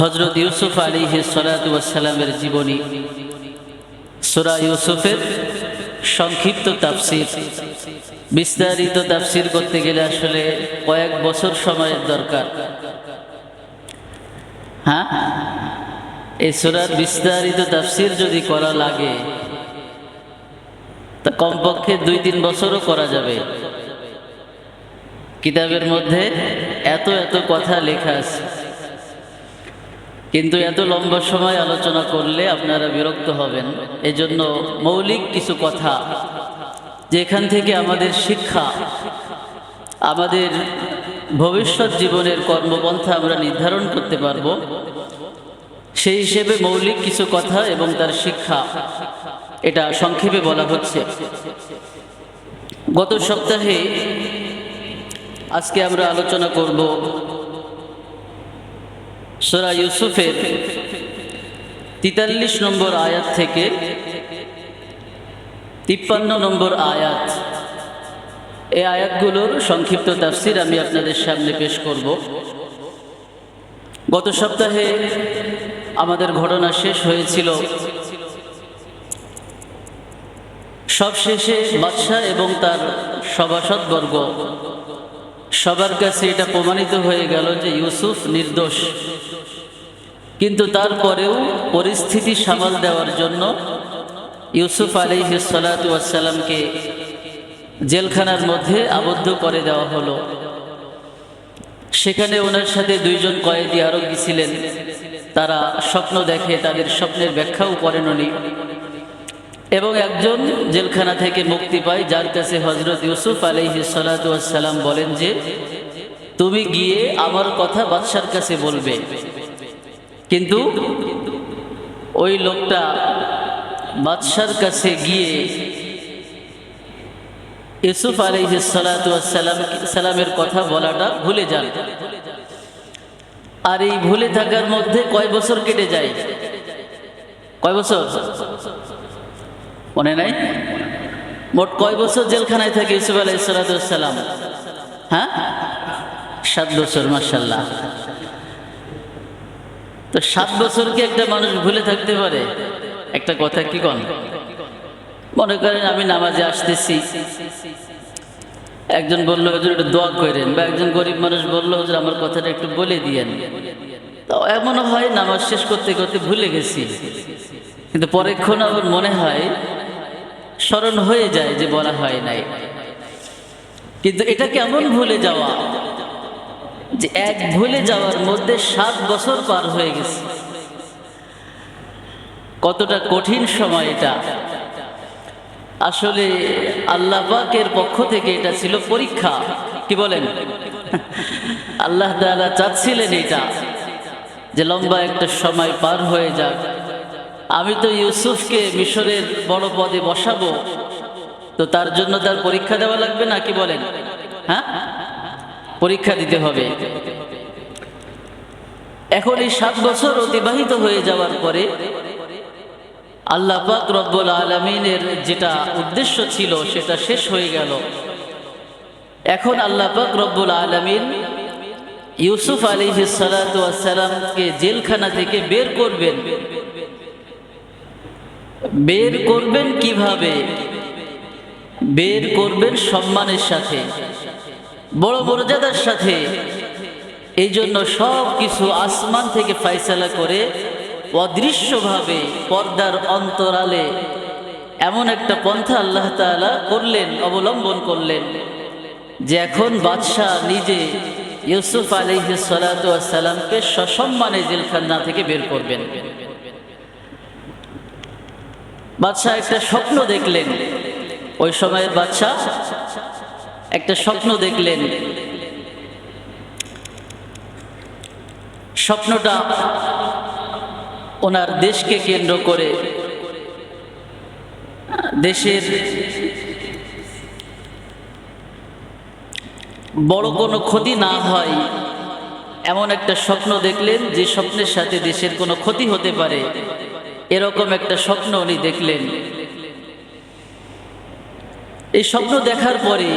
হজরত ইউসুফ আলী সালাতামের জীবনী, সুরা ইউসুফের সংক্ষিপ্ত তাফসির। বিস্তারিত তাফসির করতে গেলে আসলে কয়েক বছর সময়ের দরকার। হ্যাঁ? এই সুরার বিস্তারিত তাফসির যদি করা লাগে, তা কমপক্ষে দুই তিন বছরও করা যাবে। কিতাবের মধ্যে এত এত কথা লেখা আছে। কিন্তু এত লম্বা সময় আলোচনা করলে আপনারা বিরক্ত হবেন। এজন্য মৌলিক কিছু কথা, যেখান থেকে আমাদের শিক্ষা, আমাদের ভবিষ্যৎ জীবনের কর্মপন্থা আমরা নির্ধারণ করতে পারব, সেই হিসেবে মৌলিক কিছু কথা এবং তার শিক্ষা, এটা সংক্ষেপে বলা হচ্ছে। গত সপ্তাহে আজকে আমরা আলোচনা করব সোরা ইউসুফের তিতাল্লিশ নম্বর আয়াত থেকে তিপ্পান্ন নম্বর আয়াত। এই আয়াতগুলোর সংক্ষিপ্ত তাফসির আমি আপনাদের সামনে পেশ করব। গত সপ্তাহে আমাদের ঘটনা শেষ হয়েছিল। সবশেষে বাদশাহ এবং তার সভাসদবর্গ সবার কাছে এটা প্রমাণিত হয়ে গেল যে ইউসুফ নির্দোষ। কিন্তু তারপরেও পরিস্থিতি সামাল দেওয়ার জন্য ইউসুফ আলী সালাতামকে জেলখানার মধ্যে আবদ্ধ করে দেওয়া হলো। সেখানে ওনার সাথে দুইজন কয়েদি আরও গিয়েছিলেন তারা স্বপ্ন দেখে, তাদের স্বপ্নের ব্যাখ্যাও করেন উনি। এবং একজন জেলখানা থেকে মুক্তি পায়, যার কাছে হজরত ইউসুফ আলহি সালাতাম বলেন যে, তুমি গিয়ে আমার কথা বাদশার কাছে বলবে। কিন্তু ওই লোকটা বাদশার কাছে গিয়ে ইউসুফ সালাতাম সালামের কথা বলাটা ভুলে যান। আর এই ভুলে থাকার মধ্যে কয় বছর কেটে যায়? কয় বছর? মনে নাই? মোট কয় বছর জেলখানায় থাকে ইউসুফ সালাতাম হ্যাঁ? সাত বছর মার্শাল্লাহ তো সাত বছর কি একটা মানুষ ভুলে থাকতে পারে? একটা কথা কি কন? মনে করেন আমি নামাজে আসতেছি। একজন বলল, হজুর, একটু দোয়া করেন। বা একজন গরিব মানুষ বলল, হজুর, আমার কথাটা একটু বলে দিয়েন। তো এমনও হয় নামাজ শেষ করতে করতে ভুলে গেছি। কিন্তু পরেক্ষণ আমার মনে হয়, স্মরণ হয়ে যায় যে বলা হয় নাই। কিন্তু এটা কেমন ভুলে যাওয়া? যে এক ভুলে যাওয়ার মধ্যে সাত বছর পার হয়ে গেছে। কতটা কঠিন সময় এটা। আসলে আল্লাহ পাকের পক্ষ থেকে এটা ছিল পরীক্ষা। কি বলেন? আল্লাহ তাআলা চাচ্ছিলেন এটা, যে লম্বা একটা সময় পার হয়ে যাক। আমি তো ইউসুফকে মিশরের বড় পদে বসাবো। তো তার জন্য তার পরীক্ষা দেওয়া লাগবে না, কি বলেন? হ্যাঁ? পরীক্ষা দিতে হবে। এখন এই সাত বছর অতিবাহিত হয়ে যাওয়ার পরে আল্লাহ পাক রব্বুল আলমিনের যেটা উদ্দেশ্য ছিল সেটা শেষ হয়ে গেল। এখন আল্লাহ পাক রব্বুল আলমিন ইউসুফ আলী সালাতামকে জেলখানা থেকে বের করবেন। বের করবেন কীভাবে? বের করবেন সম্মানের সাথে। বড় মর্যাদার সাথে এই জন্য সব কিছু আসমান থেকে ফাইসলা করে অদৃশ্যভাবে পর্দার অন্তরালে এমন একটা পন্থা আল্লাহ তালা করলেন, অবলম্বন করলেন যে এখন বাদশাহ নিজে ইউসুফ আলিহ সালাতামকে সসম্মানে জেলখানা থেকে বের করবেন। বাদশাহ একটা স্বপ্ন দেখলেন। ওই সময়ের বাদশাহ একটা স্বপ্ন দেখলেন। স্বপ্নটা ওনার দেশকে কেন্দ্র করে, দেশের বড় কোনো ক্ষতি না হয়, এমন একটা স্বপ্ন দেখলেন যে স্বপ্নের সাথে দেশের কোনো ক্ষতি হতে পারে। এরকম একটা স্বপ্ন উনি দেখলেন। এই স্বপ্ন দেখার পরে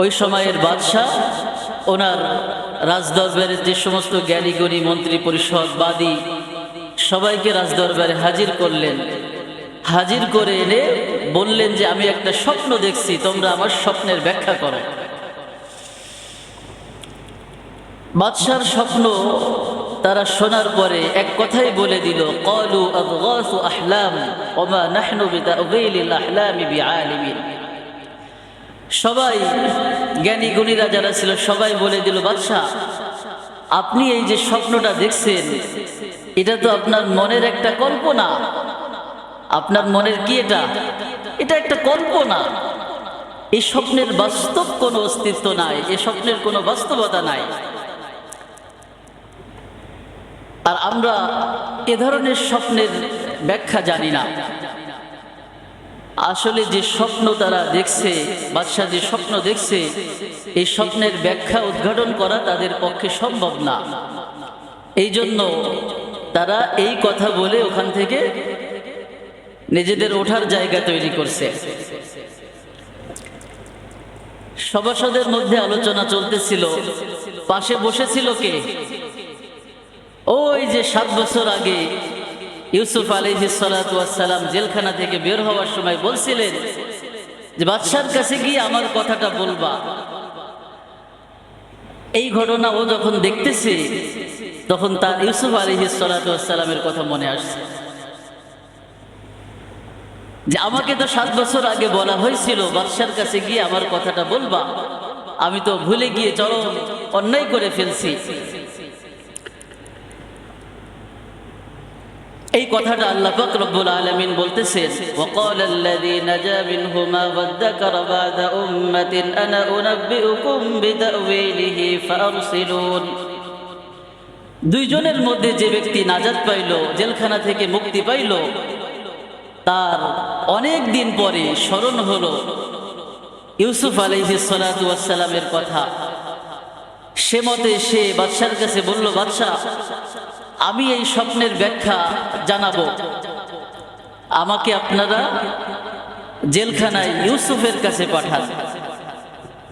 ওই সময়ের বাদশাহ, ওনার রাজদরবারের যে সমস্ত জ্ঞানীগুণী, মন্ত্রী, পরিষদ, বাদী, সবাইকে রাজদরবারে হাজির করলেন। হাজির করে এনে বললেন যে, আমি একটা স্বপ্ন দেখছি, তোমরা আমার স্বপ্নের ব্যাখ্যা করো। বাদশার স্বপ্ন তারা শোনার পরে এক কথাই বলে দিল, কলু আহলাম আহলামি বিআলিমিন। সবাই জ্ঞানী গুণীরা যারা ছিল, সবাই বলে দিল বাদশাহ আপনি এই যে স্বপ্নটা দেখছেন, এটা তো আপনার মনের একটা কল্পনা। আপনার মনের কি এটা? এটা একটা কল্পনা। এই স্বপ্নের বাস্তব কোনো অস্তিত্ব নাই এই স্বপ্নের কোনো বাস্তবতা নাই। আর আমরা এ ধরনের স্বপ্নের ব্যাখ্যা জানি না। আসলে যে স্বপ্ন তারা দেখছে, বাদশাহ যে স্বপ্ন দেখছে, এই স্বপ্নের ব্যাখ্যা উদ্ঘাটন করা তাদের পক্ষে সম্ভব না। এই জন্য তারা এই কথা বলে ওখান থেকে নিজেদের ওঠার জায়গা তৈরি করছে। সভাসদের মধ্যে আলোচনা চলতেছিল, পাশে বসেছিল কে? ওই যে সাত বছর আগে ইউসুফ আলহিসাল্লাম জেলখানা থেকে বের হওয়ার সময় বলছিলেন যে, বাদশার কাছে গিয়ে আমার কথাটা বলবা। এই ঘটনা ও যখন দেখতেছে, তখন তার ইউসুফ আলহিসাল্লামের কথা মনে আসছে। যে, আমাকে তো সাত বছর আগে বলা হয়েছিল, বাদশার কাছে গিয়ে আমার কথাটা বলবা। আমি তো ভুলে গিয়ে চরম অন্যায় করে ফেলছি। এই কথাটা আল্লাহ পাক রব্বুল আলামিন বলতেছেন ওয়াদ্দাকারা বাদা উম্মাতিন আনা উনাব্বিউকুম বিতাওয়িলিহি ফারসিলুন দুইজনের মধ্যে যে ব্যক্তি নাজাত পাইল জেলখানা থেকে মুক্তি পাইল তার অনেক দিন পরে স্মরণ হলো ইউসুফ ওয়াস কথা সে মতে সে বাদশার কাছে বলল বাদশাহ আমি এই স্বপ্নের ব্যাখ্যা জানাব। আমাকে আপনারা জেলখানায় ইউসুফের কাছে পাঠান।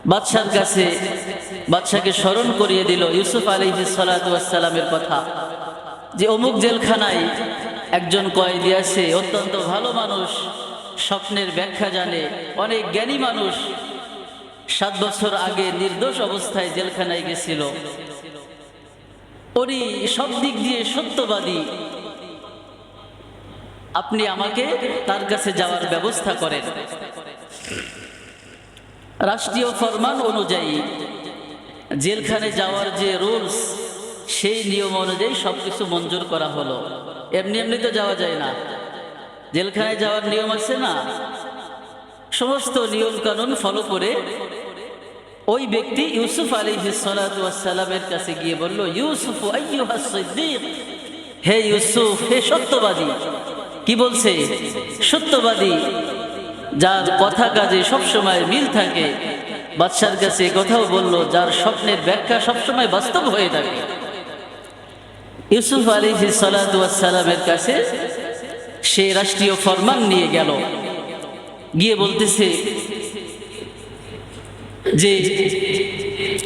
বাদশার কাছে বাদশাকে স্মরণ করিয়ে দিল ইউসুফ আলী সালাতামের কথা যে অমুক জেলখানায় একজন কয়েদি আছে, অত্যন্ত ভালো মানুষ, স্বপ্নের ব্যাখ্যা জানে, অনেক জ্ঞানী মানুষ, সাত বছর আগে নির্দোষ অবস্থায় জেলখানায় গেছিল। উনি সব দিক দিয়ে সত্যবাদী। আপনি আমাকে তার কাছে যাওয়ার ব্যবস্থা করেন। রাষ্ট্রীয় ফরমান অনুযায়ী জেলখানে যাওয়ার যে রুলস, সেই নিয়ম অনুযায়ী সব কিছু মঞ্জুর করা হলো। এমনি এমনি তো যাওয়া যায় না। জেলখানায় যাওয়ার নিয়ম আছে না? সমস্ত নিয়ম কানুন ফলো করে ওই ব্যক্তি ইউসুফ আলী সালামের কাছে গিয়ে বলল, ইউসুফ হে ইউসুফ, হে সত্যবাদী, কি বলছে? সত্যবাদী, যার কথা কাজে সবসময় মিল থাকে। বাদশার কাছে কথাও বলল, যার স্বপ্নের ব্যাখ্যা সবসময় বাস্তব হয়ে থাকে। ইউসুফ আলী সালামের কাছে সে রাষ্ট্রীয় ফরমান নিয়ে গেল। গিয়ে বলতেছে যে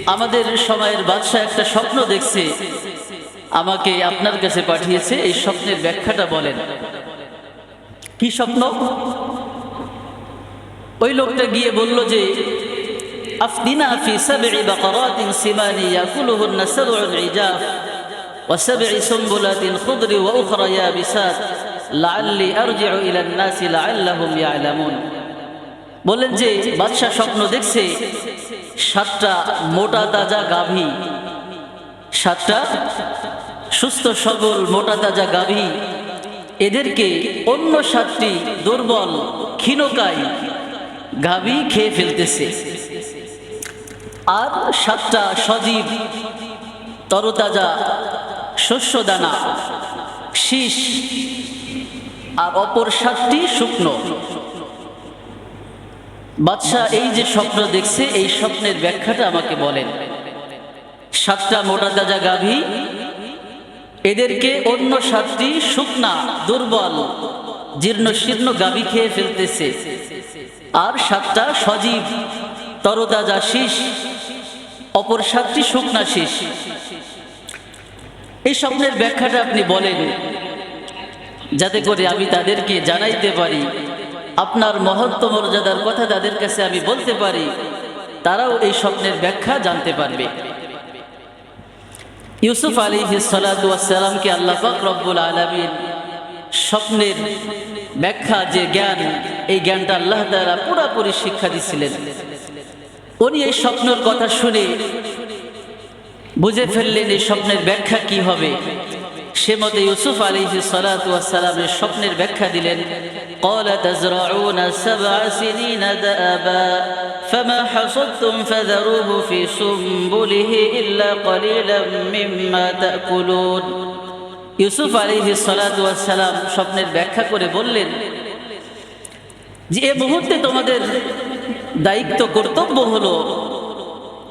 আমাদের সময়ের বাদশাহ একটা স্বপ্ন দেখছে, আমাকে আপনার কাছে পাঠিয়েছে, এই স্বপ্নের ব্যাখ্যাটা বলেন। কি স্বপ্ন? ওই লোকটা গিয়ে বলল যে আফদিনা ইলা বললেন যে, বাদশাহ স্বপ্ন দেখছে, সাতটা মোটা তাজা গাভী। সাতটা সুস্থ সবল মোটা তাজা গাভী। এদেরকে অন্য সাতটি দুর্বল, ক্ষীণকায় গাভী খেয়ে ফেলতেছে। আর সাতটা সজীব, তরতাজা শস্য দানা শীষ, আর অপর সাতটি শুকনো। বাদশাহ এই যে স্বপ্ন দেখছে, এই স্বপ্নের ব্যাখ্যাটা আমাকে বলেন। সাতটা মোটা তাজা গাভী, এদেরকে অন্য সাতটি শুকনা, দুর্বল, জীর্ণ শীর্ণ গাভী খেয়ে ফেলতেছে। আর সাতটা সজীব, তরতাজা শীষ, অপর সাতটি শুকনা শীষ। এই স্বপ্নের ব্যাখ্যাটা আপনি বলেন, যাতে করে আমি তাদেরকে জানাইতে পারি। আপনার মহত্ব মর্যাদার কথা তাদের কাছে আমি বলতে পারি, তারাও এই স্বপ্নের ব্যাখ্যা জানতে পারবে। ইউসুফ আলী সালামকে আল্লাহ রব্বুল আলমিন স্বপ্নের ব্যাখ্যা, যে জ্ঞান, এই জ্ঞানটা আল্লাহ দ্বারা পুরাপুরি শিক্ষা দিছিলেন। উনি এই স্বপ্নের কথা শুনে বুঝে ফেললেন এই স্বপ্নের ব্যাখ্যা কি হবে। সে মতে ইউসুফ আলী সালামের স্বপ্নের ব্যাখ্যা দিলেন قال تزرعون سبع سنين دأبا فما حصدتم فذروه في سنبله إلا قليلا مما تأكلون ইউসুফ আলী সালাম স্বপ্নের ব্যাখ্যা করে বললেন যে এ মুহূর্তে তোমাদের দায়িত্ব কর্তব্য হলো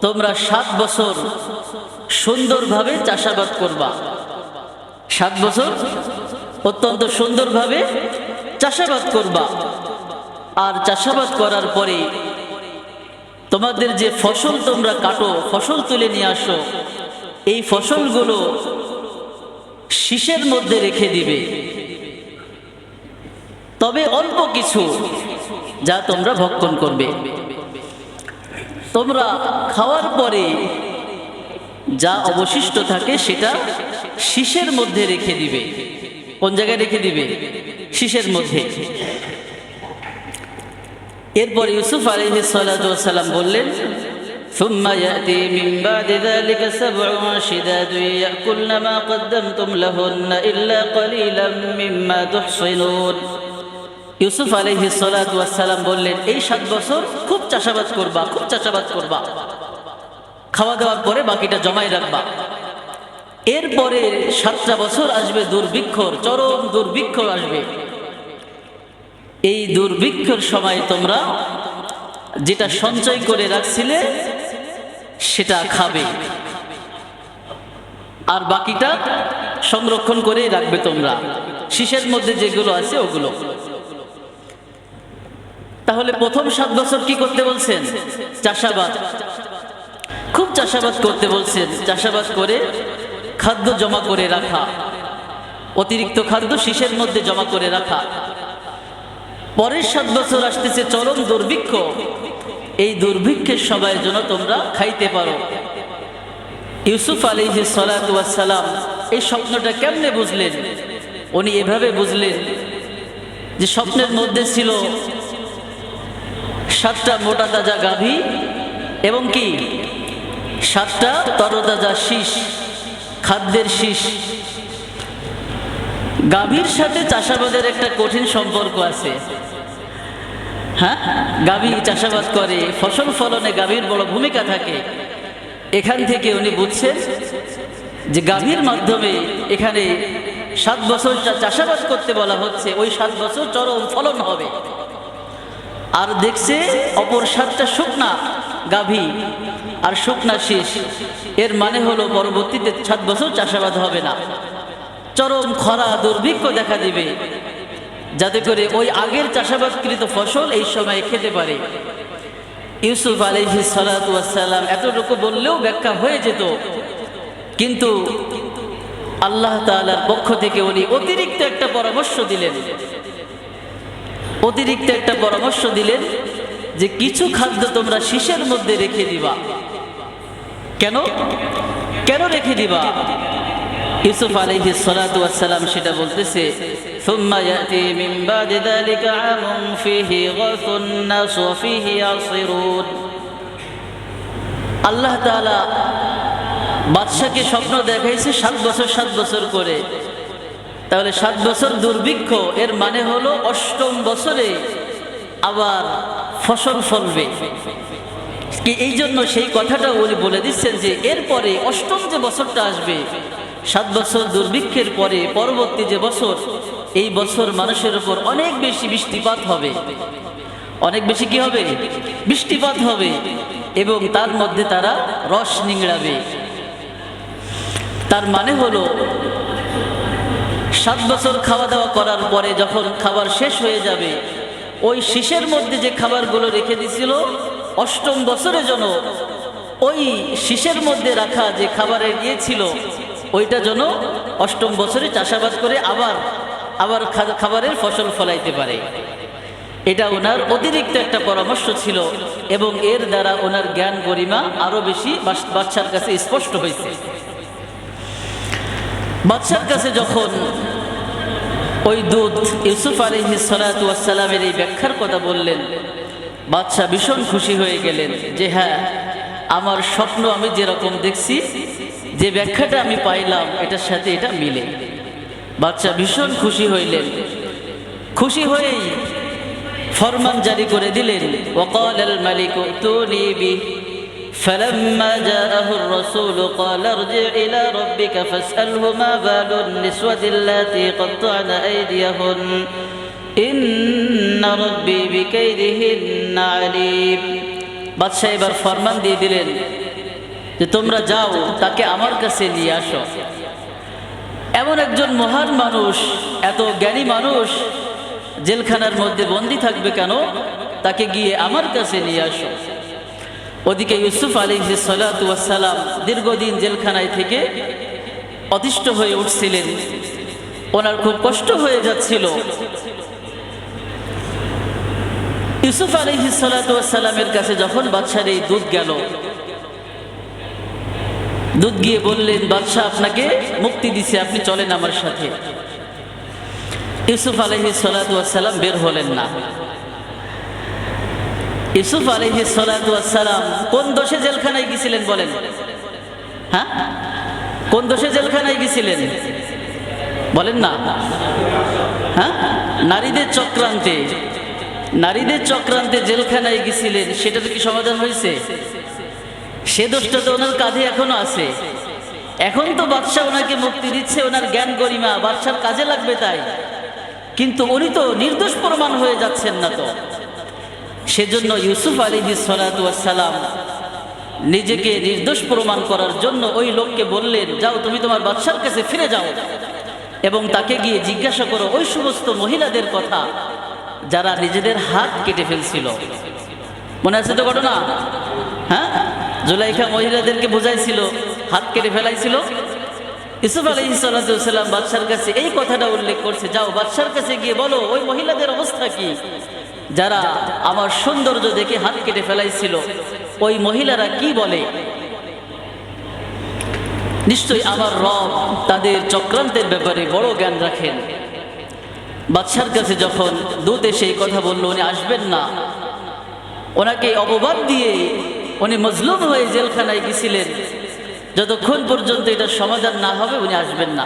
তোমরা সাত বছর সুন্দরভাবে চাষাবাদ করবা সাত বছর অত্যন্ত সুন্দরভাবে চাষাবাদ করবা। আর চাষাবাদ করার পরে তোমাদের যে ফসল তোমরা কাটো, ফসল তুলে নিয়ে আসো, এই ফসলগুলো শীষের মধ্যে রেখে দিবে। তবে অল্প কিছু যা তোমরা ভক্ষণ করবে। তোমরা খাওয়ার পরে যা অবশিষ্ট থাকে সেটা শীষের মধ্যে রেখে দিবে কোন জায়গায় রেখে দিবে শীষের মধ্যে এরপর ইউসুফ আলহিসাল্লাম বললেন ثم يأتي من بعد ذلك سبع شداد يأكلن ما قدمتم لهن إلا قليلا مما تحصنون ইউসুফ আলহি সালাম বললেন এই সাত বছর খুব চাষাবাদ করবা খুব চাষাবাদ করবা খাওয়া দাওয়ার পরে বাকিটা জমাই রাখবা। এরপরে সাতটা বছর আসবে দুর্ভিক্ষর, চরম দুর্ভিক্ষ আসবে। এই দুর্ভিক্ষর সময় তোমরা যেটা সঞ্চয় করে রাখছিলে, সেটা খাবে। আর বাকিটা সংরক্ষণ করে রাখবে তোমরা। শীষের মধ্যে যেগুলো আছে, ওগুলো। তাহলে প্রথম সাত বছর কি করতে বলছেন? চাষাবাদ। খুব চাষাবাদ করতে বলছেন, চাষাবাদ করে খাদ্য জমা করে রাখা, অতিরিক্ত খাদ্য শীষের মধ্যে জমা করে রাখা। পরের সাত বছর আসতেছে চরম দুর্ভিক্ষ। এই দুর্ভিক্ষের সবাই যেন তোমরা খাইতে পারো। ইউসুফ আলী সালাম এই স্বপ্নটা কেমনে বুঝলেন? উনি এভাবে বুঝলেন যে স্বপ্নের মধ্যে ছিল সাতটা মোটা তাজা গাভী এবং কি সাতটা, তরতাজা শীষ, খাদ্যের শীষ। গাভীর সাথে চাষাবাদের একটা কঠিন সম্পর্ক আছে। হ্যাঁ? গাভী চাষাবাদ করে, ফসল ফলনে গাভীর বড় ভূমিকা থাকে। এখান থেকে উনি বুঝছেন যে গাভীর মাধ্যমে এখানে সাত বছর চাষাবাদ করতে বলা হচ্ছে, ওই সাত বছর চরম ফলন হবে। আর দেখছে অপর সাতটা শুকনা গাভী আর শুকনা শীষ। এর মানে হলো পরবর্তীতে সাত বছর চাষাবাদ হবে না। চরম খরা দুর্ভিক্ষ দেখা দিবে। যাতে করে ওই আগের চাষাবাদকৃত ফসল এই সময় খেতে পারে। ইউসুফ আলহি সালাম এতটুকু বললেও ব্যাখ্যা হয়ে যেত। কিন্তু আল্লাহ তালার পক্ষ থেকে উনি অতিরিক্ত একটা পরামর্শ দিলেন। অতিরিক্ত একটা পরামর্শ দিলেন যে কিছু খাদ্য তোমরা শীষের মধ্যে রেখে দিবা কেন কেন রেখে দিবা ইউসুফ আলাইহি সালাম সেটা বলতেছে ثم يأتي من بعد ذلك عام فيه غاث الناس وفيه يعصرون আল্লাহ তাআলা বাদশাকে স্বপ্ন দেখাইছে সাত বছর সাত বছর করে তাহলে সাত বছর দুর্ভিক্ষ এর মানে হলো অষ্টম বছরে আবার ফসল ফলবে। কি এই জন্য সেই কথাটা উনি বলে দিচ্ছেন যে, এরপরে অষ্টম যে বছরটা আসবে, সাত বছর দুর্ভিক্ষের পরে পরবর্তী যে বছর, এই বছর মানুষের উপর অনেক বেশি বৃষ্টিপাত হবে। অনেক বেশি কি হবে? বৃষ্টিপাত হবে এবং তার মধ্যে তারা রস নিংড়াবে। তার মানে হলো, সাত বছর খাওয়া দাওয়া করার পরে যখন খাবার শেষ হয়ে যাবে ওই শীষের মধ্যে যে খাবারগুলো রেখে দিছিল অষ্টম বছরে যেন ওই শীষের মধ্যে রাখা যে খাবারের ইয়ে ছিল ওইটা যেন অষ্টম বছরে চাষাবাদ করে আবার আবার খাবারের ফসল ফলাইতে পারে। এটা ওনার অতিরিক্ত একটা পরামর্শ ছিল এবং এর দ্বারা ওনার জ্ঞান গরিমা আরও বেশি বাচ্চার কাছে স্পষ্ট হয়েছে। বাচ্চার কাছে যখন ওই দুধ ইউসুফ আলহি সালাতামের এই ব্যাখ্যার কথা বললেন। বাচ্চা ভীষণ খুশি হয়ে গেলেন যে হ্যাঁ আমার স্বপ্ন আমি যেরকম দেখছি, যে ব্যাখ্যাটা আমি পাইলাম, এটার সাথে এটা মিলে। বাচ্চা ভীষণ খুশি হইলেন। খুশি হয়েই ফরমান জারি করে দিলেন। ওকাল মালিক বি فلما جاءه الرسول قال ارجع إلى ربك فاسأله ما بال النسوة اللاتي قطعن أيديهن إن ربي بكيدهن عليم বাদশাহ এবার ফরমান দিয়ে দিলেন যে তোমরা যাও তাকে আমার কাছে নিয়ে আসো এমন একজন মহান মানুষ এত জ্ঞানী মানুষ জেলখানার মধ্যে বন্দি থাকবে কেন তাকে গিয়ে আমার কাছে নিয়ে আসো ওদিকে ইউসুফ আলী সালাম দীর্ঘদিন জেলখানায় থেকে অতিষ্ঠ হয়ে উঠছিলেন। ওনার খুব কষ্ট হয়ে যাচ্ছিল। ইউসুফ আলী সালামের কাছে যখন বাদশার এই দুধ গেল দুধ গিয়ে বললেন, বাদশাহ, আপনাকে মুক্তি দিছে, আপনি চলেন আমার সাথে। ইউসুফ আলহি সালাম বের হলেন না। ইউসুফ আলহি সালাম কোন দোষে জেলখানায় গেছিলেন বলেন? হ্যাঁ? কোন দোষে জেলখানায় গেছিলেন বলেন না। হ্যাঁ? নারীদের চক্রান্তে নারীদের চক্রান্তে জেলখানায় গেছিলেন সেটা তো কি সমাধান হয়েছে? সে দোষটা তো ওনার কাঁধে এখনও আছে। এখন তো বাদশাহ ওনাকে মুক্তি দিচ্ছে, ওনার জ্ঞান গরিমা, বাদশার কাজে লাগবে তাই। কিন্তু উনি তো নির্দোষ প্রমাণ হয়ে যাচ্ছেন না তো। সেজন্য ইউসুফ আলী সালাম নিজেকে নির্দোষ প্রমাণ করার জন্য ওই লোককে বললেন, যাও, তুমি তোমার বাদশার কাছে ফিরে যাও এবং তাকে গিয়ে জিজ্ঞাসা করো ওই সমস্ত মহিলাদের কথা যারা নিজেদের হাত কেটে ফেলছিল। মনে আছে তো ঘটনা? হ্যাঁ? জুলাইখা মহিলাদেরকে বোঝাইছিল, হাত কেটে ফেলাইছিল। ইসুফ আলী সাল্লাম বাদশার কাছে এই কথাটা উল্লেখ করছে, যাও, বাদশার কাছে গিয়ে বলো, ওই মহিলাদের অবস্থা কি? যারা আমার সৌন্দর্য দেখে হাত কেটে ফেলাইছিল, ওই মহিলারা কি বলে? নিশ্চয়ই আমার রব তাদের চক্রান্তের ব্যাপারে বড় জ্ঞান রাখেন। বাদশার কাছে যখন দূত এসে কথা বলল, উনি আসবেন না। ওনাকে অপবাদ দিয়ে উনি মজলুম হয়ে জেলখানায় গেছিলেন। যতক্ষণ পর্যন্ত এটা সমাধান না হবে, উনি আসবেন না।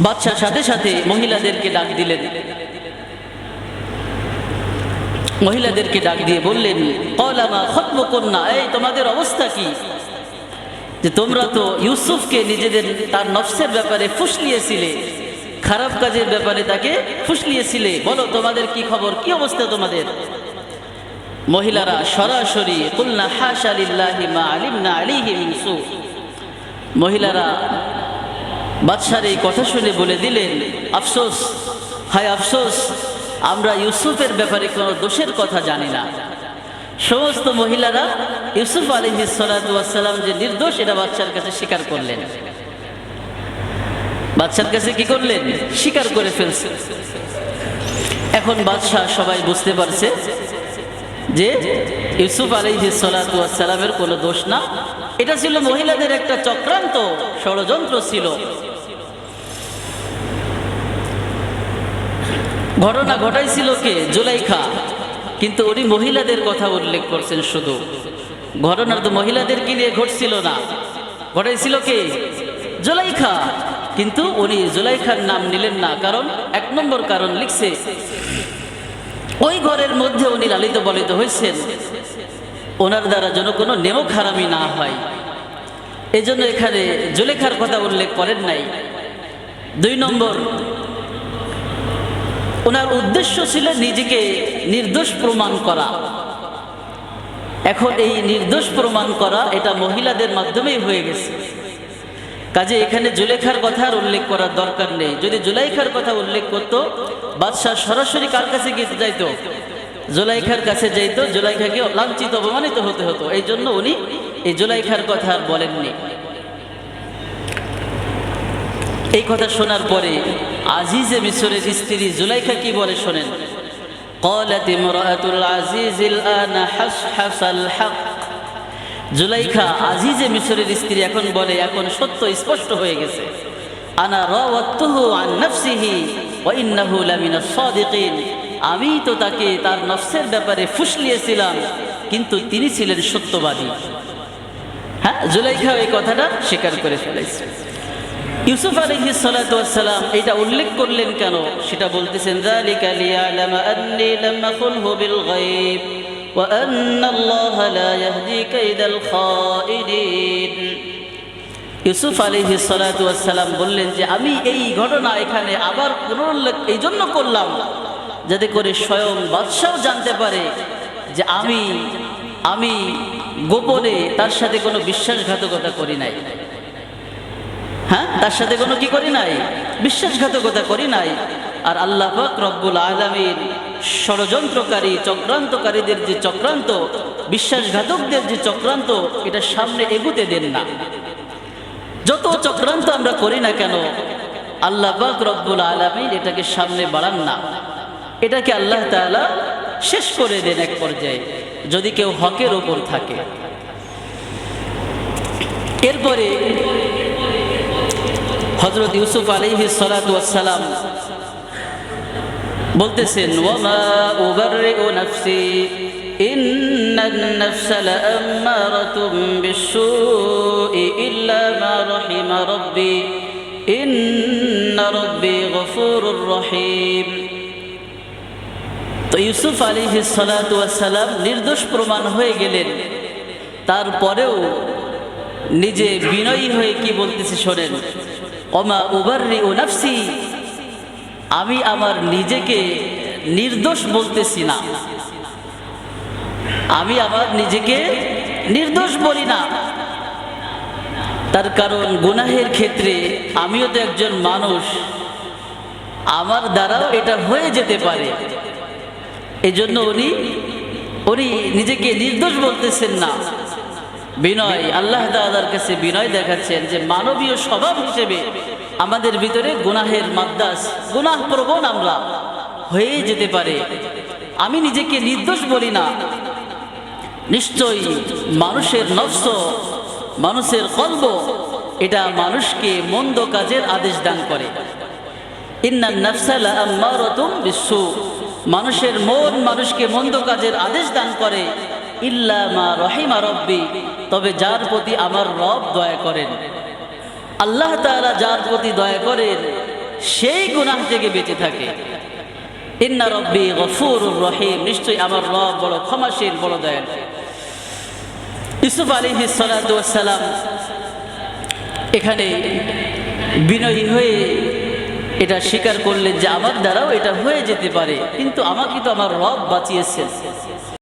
বাদশার সাথে সাথে মহিলাদেরকে ডাক দিলেন। মহিলাদেরকে ডাক দিয়ে বললেন, কলামা খতম কন্যা এই তোমাদের অবস্থা কি? যে তোমরা তো ইউসুফকে নিজেদের তার নফসের ব্যাপারে ফুসলিয়েছিলে খারাপ কাজের ব্যাপারে তাকে ফুসলিয়েছিলে বলো, তোমাদের কি খবর? কি অবস্থা তোমাদের? মহিলারা সরাসরি, কুলনা হাশা লিল্লাহি মা আলিমনা আলিহি মিন সু। মহিলারা বাদশার এই কথা শুনে বলে দিলেন, আফসোস, হায় আফসোস আমরা ইউসুফের ব্যাপারে কোনো দোষের কথা জানি না। সমস্ত মহিলারা ইউসুফ আলী সালাম যে নির্দোষ, এটা বাচ্চার কাছে স্বীকার করলেন। বাচ্চার কাছে কি করলেন? স্বীকার করে ফেলছে। এখন বাদশাহ সবাই বুঝতে পারছে যে ইউসুফ আলী সালামের কোনো দোষ না। এটা ছিল মহিলাদের একটা চক্রান্ত ষড়যন্ত্র ছিল। ঘটনা ঘটাইছিল কে? জুলাইখা। কিন্তু উনি মহিলাদের কথা উল্লেখ করছেন শুধু। ঘটনা তো মহিলাদেরকে নিয়ে ঘটছিল না? ঘটাইছিল কে? জুলাইখা। কিন্তু উনি জুলাইখার নাম নিলেন না, কারণ এক নম্বর কারণ লিখছে, ওই ঘরের মধ্যে উনি লালিত বলিত হয়েছেন। ওনার দ্বারা যেন কোনো নেমক হারামি না হয়। এজন্য এখানে জুলেখার কথা উল্লেখ করেন নাই। দুই নম্বর ওনার উদ্দেশ্য ছিল নিজেকে নির্দোষ প্রমাণ করা। এখন এই নির্দোষ প্রমাণ করা এটা মহিলাদের মাধ্যমেই হয়ে গেছে। কাজে এখানে জুলেখার কথা আর উল্লেখ করার দরকার নেই। যদি জুলাইখার কথা উল্লেখ করত, বাদশাহ সরাসরি কার কাছে গিয়ে যাইতো? জুলাইখার কাছে যাইতো, জুলাইখাকে লাঞ্ছিত, অপমানিত হতে হতো। এই জন্য উনি এই জুলাইখার কথা আর বলেননি। এই কথা শোনার পরে আজিজে মিশরের স্ত্রী জুলাইখা কি বলে শোনেন قالت امرأة العزيز الآن حصحص الحق জুলাইখা আজিজে মিশরের স্ত্রী এখন বলে এখন সত্য স্পষ্ট হয়ে গেছে আনা রাওয়াতুহু আন নাফসিহি ওয়া ইন্নাহু লামিনাস সাদিকিন আমি তো তাকে তার নফসের ব্যাপারে ফুসলিয়েছিলাম কিন্তু তিনি ছিলেন সত্যবাদী হ্যাঁ জুলাইখা এই কথাটা স্বীকার করে ফেলেছে ইউসুফ আলহি সালাম এটা উল্লেখ করলেন কেন? সেটা বলতেছেন ইউসুফ আলহি সালাম বললেন যে, আমি এই ঘটনা এখানে আবার পুনরুল্লেখ এই জন্য করলাম, যাতে করে স্বয়ং বাদশাহ জানতে পারে যে আমি আমি গোপনে তার সাথে কোনো বিশ্বাসঘাতকতা করি নাই। হ্যাঁ? তার সাথে কোনো কি করি নাই? বিশ্বাসঘাতকতা করি নাই। আর আল্লাহ রব্বুল আলমীর ষড়যন্ত্রকারী, চক্রান্তকারীদের যে চক্রান্ত, বিশ্বাসঘাতকদের যে চক্রান্ত, এটা সামনে এগুতে দেন না। যত চক্রান্ত আমরা করি না কেন, আল্লাহ রব্বুল আলমীর এটাকে সামনে বাড়ান না। এটাকে আল্লাহ তাআলা শেষ করে দেন এক পর্যায়ে, যদি কেউ হকের ওপর থাকে। এরপরে হজরত ইউসুফ আলহি সালাম বলতেছেন, ওয়ামা উবাররিউ নাফসি গফুরুর রহিম। তো ইউসুফ আলিহি সালাম নির্দোষ প্রমাণ হয়ে গেলেন। তারপরেও নিজে বিনয়ী হয়ে কি বলতেছে শোনেন অমা উবার্রি ও নাফসি। আমি আমার নিজেকে নির্দোষ বলতেছি না। আমি আমার নিজেকে নির্দোষ বলি না। তার কারণ গুনাহের ক্ষেত্রে আমিও তো একজন মানুষ। আমার দ্বারাও এটা হয়ে যেতে পারে। এজন্য উনি উনি নিজেকে নির্দোষ বলতেছেন না। বিনয়, আল্লাহ তাআলার কাছে বিনয় দেখাচ্ছেন যে মানবীয় স্বভাব হিসেবে আমাদের ভিতরে গুনাহের মাদ্দাস গুনাহ প্রবণ আমরা হয়ে যেতে পারে। আমি নিজেকে নির্দোষ বলি না। নিশ্চয়ই মানুষের নফস, মানুষের কল্প এটা মানুষকে মন্দ কাজের আদেশ দান করে। মানুষের মন মানুষকে মন্দ কাজের আদেশ দান করে। ইল্লা মা রহিমা রব্বি। তবে যার প্রতি আমার রব দয়া করেন, আল্লাহ তাআলা যার প্রতি দয়া করেন, সেই গুনাহ থেকে বেঁচে থাকে। ইন্না রব্বি গফুরুর রহিম, নিশ্চয়ই আমার রব বড় ক্ষমাশীল, বড় দয়াল। ইউসুফ আলাইহি সালাম এখানে বিনয়ী হয়ে এটা স্বীকার করলেন যে আমার দ্বারাও এটা হয়ে যেতে পারে, কিন্তু আমাকে তো আমার রব বাঁচিয়েছেন।